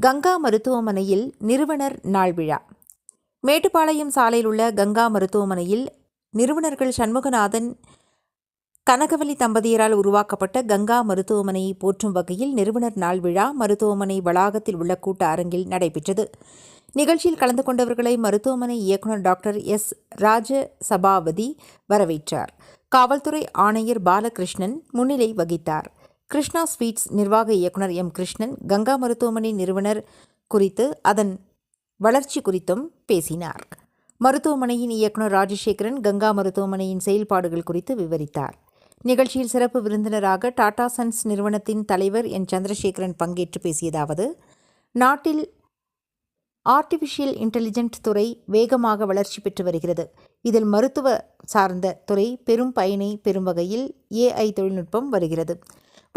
கங்கா மருத்துவமனையில் நிறுவனர் நாள் விழா மேட்டுப்பாளையம் சாலையில் உள்ள கங்கா மருத்துவமனையில் நிறுவனர்கள் சண்முகநாதன் கனகவலி தம்பதியரால் உருவாக்கப்பட்ட கங்கா மருத்துவமனையை போற்றும் வகையில் நிறுவனர் நாள் விழா மருத்துவமனை வளாகத்தில் உள்ள கூட்ட அரங்கில் நடைபெற்றது. நிகழ்ச்சியில் கலந்து கொண்டவர்களை மருத்துவமனை இயக்குநர் டாக்டர் எஸ். ராஜ சபாபதி வரவேற்றார். காவல்துறை ஆணையர் பாலகிருஷ்ணன் முன்னிலை வகித்தார். கிருஷ்ணா ஸ்வீட்ஸ் நிர்வாக இயக்குனர் எம். கிருஷ்ணன் கங்கா மருத்துவமனை நிறுவனர் குறித்து அதன் வளர்ச்சி குறித்தும் பேசினார். மருத்துவமனையின் இயக்குனர் ராஜசேகரன் கங்கா மருத்துவமனையின் செயல்பாடுகள் குறித்து விவரித்தார். நிகழ்ச்சியில் சிறப்பு விருந்தினராக டாடா சன்ஸ் நிறுவனத்தின் தலைவர் என். சந்திரசேகரன் பங்கேற்று பேசியதாவது நாட்டில் ஆர்டிஃபிஷியல் இன்டெலிஜென்ட் துறை வேகமாக வளர்ச்சி பெற்று வருகிறது. இதில் மருத்துவ சார்ந்த துறை பெரும் பயனை பெறும் வகையில் ஏஐ தொழில்நுட்பம் வருகிறது.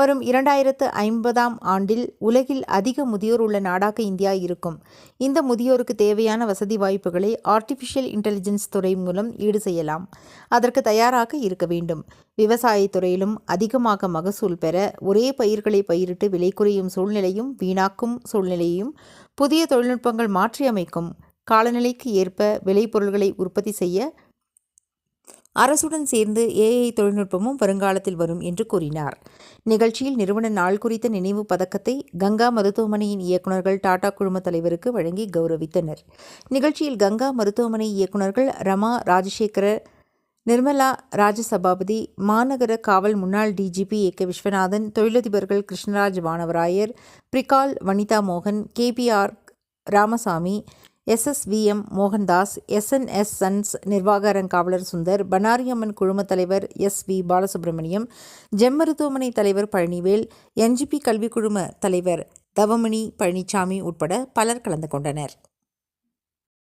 வரும் இரண்டாயிரத்து ஐம்பதாம் ஆண்டில் உலகில் அதிக முதியோர் உள்ள நாடாக இந்தியா இருக்கும். இந்த முதியோருக்கு தேவையான வசதி வாய்ப்புகளை ஆர்டிஃபிஷியல் இன்டெலிஜென்ஸ் துறை மூலம் ஈடு செய்யலாம். அதற்கு தயாராக இருக்க வேண்டும். விவசாயத்துறையிலும் அதிகமாக மகசூல் பெற ஒரே பயிர்களை பயிரிட்டு விலை குறையும் சூழ்நிலையும் வீணாக்கும் சூழ்நிலையும் புதிய தொழில்நுட்பங்கள் மாற்றியமைக்கும். காலநிலைக்கு ஏற்ப விளைபொருள்களை உற்பத்தி செய்ய அரசுடன் சேர்ந்து ஏஐ தொழில்நுட்பமும் வருங்காலத்தில் வரும் என்று கூறினார். நிகழ்ச்சியில் நிறுவன நாள் குறித்த நினைவு பதக்கத்தை கங்கா மருத்துவமனையின் இயக்குநர்கள் டாடா குழும தலைவருக்கு வழங்கி கௌரவித்தனர். நிகழ்ச்சியில் கங்கா மருத்துவமனை இயக்குநர்கள் ரமா ராஜசேகர நிர்மலா ராஜசபாபதி மாநகர காவல் முன்னாள் டிஜிபி ஏ கே விஸ்வநாதன் தொழிலதிபர்கள் கிருஷ்ணராஜ் வானவராயர் பிரிகால் வனிதா மோகன் KPR Ramasamy SSVM Mohandas SNS sons நிர்வாக காவலர் சுந்தர் பனாரியம்மன் குழும தலைவர் எஸ் வி பாலசுப்ரமணியம் ஜெம் மருத்துவமனை தலைவர் பழனிவேல் என்ஜிபி கல்விக் குழும தலைவர் தவமணி பழனிசாமி உட்பட பலர் கலந்து கொண்டனர்.